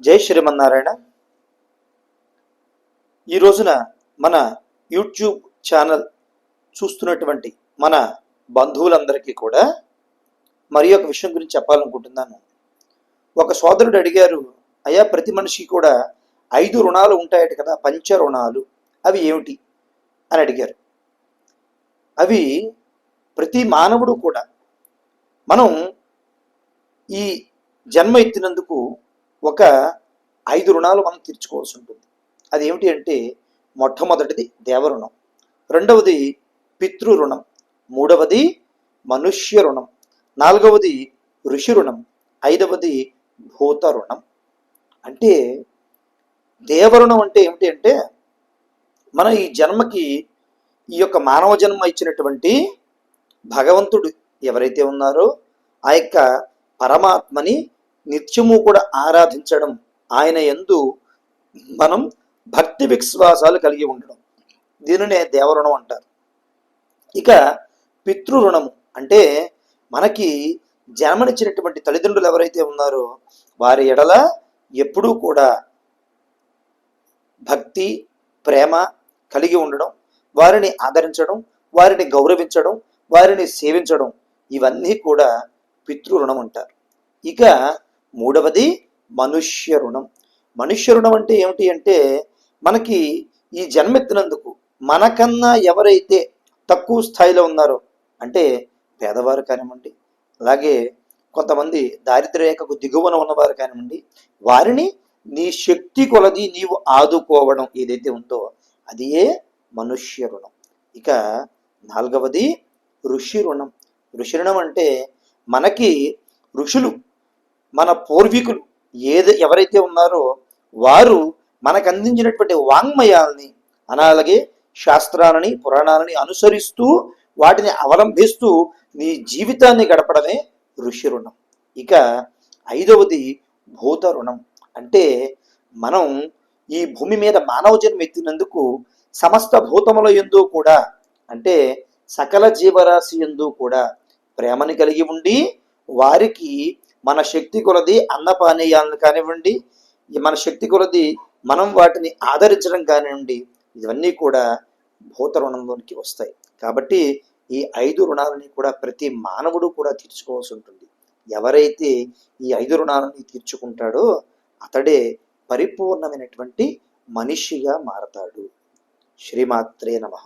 జై శ్రీమన్నారాయణ. ఈ రోజున మన యూట్యూబ్ ఛానల్ చూస్తున్నటువంటి మన బంధువులందరికీ కూడా మరి ఒక విషయం గురించి చెప్పాలనుకుంటున్నాను. ఒక సోదరుడు అడిగారు అయ్యా ప్రతి మనిషికి కూడా ఐదు రుణాలు ఉంటాయట కదా పంచ రుణాలు అవి ఏమిటి? అని అడిగారు. అవి ప్రతి మానవుడు కూడా మనం ఈ జన్మ ఎత్తినందుకు ఒక ఐదు రుణాలు మనం తీర్చుకోవాల్సి ఉంటుంది. అది ఏమిటి అంటే మొట్టమొదటిది దేవరుణం రెండవది పితృ రుణం మూడవది మనుష్య రుణం నాలుగవది ఋషి రుణం ఐదవది భూత రుణం. అంటే దేవరుణం అంటే ఏమిటి అంటే మన ఈ జన్మకి ఈ యొక్క మానవ జన్మ ఇచ్చినటువంటి భగవంతుడు ఎవరైతే ఉన్నారో ఆ యొక్క పరమాత్మని నిత్యము కూడా ఆరాధించడం ఆయన ఎందు మనం భక్తి విశ్వాసాలు కలిగి ఉండడం. దీనినే దేవరుణం అంటారు. ఇక పితృరుణము అంటే మనకి జన్మనిచ్చినటువంటి తల్లిదండ్రులు ఎవరైతే ఉన్నారో వారి ఎడల ఎప్పుడూ కూడా భక్తి ప్రేమ కలిగి ఉండడం వారిని ఆదరించడం వారిని గౌరవించడం వారిని సేవించడం ఇవన్నీ కూడా పితృరుణం అంటారు. ఇక మూడవది మనుష్య రుణం. మనుష్య రుణం అంటే ఏమిటి అంటే మనకి ఈ జన్మెత్తినందుకు మనకన్నా ఎవరైతే తక్కువ స్థాయిలో ఉన్నారో అంటే పేదవారు కానివ్వండి అలాగే కొంతమంది దారిద్ర్య రేఖకు దిగువన ఉన్నవారు కానివ్వండి వారిని నీ శక్తి కొలది నీవు ఆదుకోవడం ఏదైతే ఉందో అదియే మనుష్య రుణం. ఇక నాలుగవది ఋషి రుణం. ఋషి రుణం అంటే మనకి ఋషులు మన పూర్వీకులు ఏది ఎవరైతే ఉన్నారో వారు మనకు అందించినటువంటి వాంగ్మయాల్ని అలాగే శాస్త్రాలని పురాణాలని అనుసరిస్తూ వాటిని అవలంబిస్తూ నీ జీవితాన్ని గడపడమే ఋషి రుణం. ఇక ఐదవది భూత రుణం. అంటే మనం ఈ భూమి మీద మానవ జన్మ ఎత్తినందుకు సమస్త భూతముల ఎందు కూడా అంటే సకల జీవరాశి ఎందు కూడా ప్రేమని కలిగి ఉండి వారికి మన శక్తి కొలది అన్నపానీయాలను కానివ్వండి మన శక్తి కొలది మనం వాటిని ఆదరించడం కానివ్వండి ఇవన్నీ కూడా భూత రుణంలోనికి వస్తాయి. కాబట్టి ఈ ఐదు రుణాలని కూడా ప్రతి మానవుడు కూడా తీర్చుకోవాల్సి ఉంటుంది. ఎవరైతే ఈ ఐదు రుణాలని తీర్చుకుంటాడో అతడే పరిపూర్ణమైనటువంటి మనిషిగా మారతాడు. శ్రీమాత్రే నమః.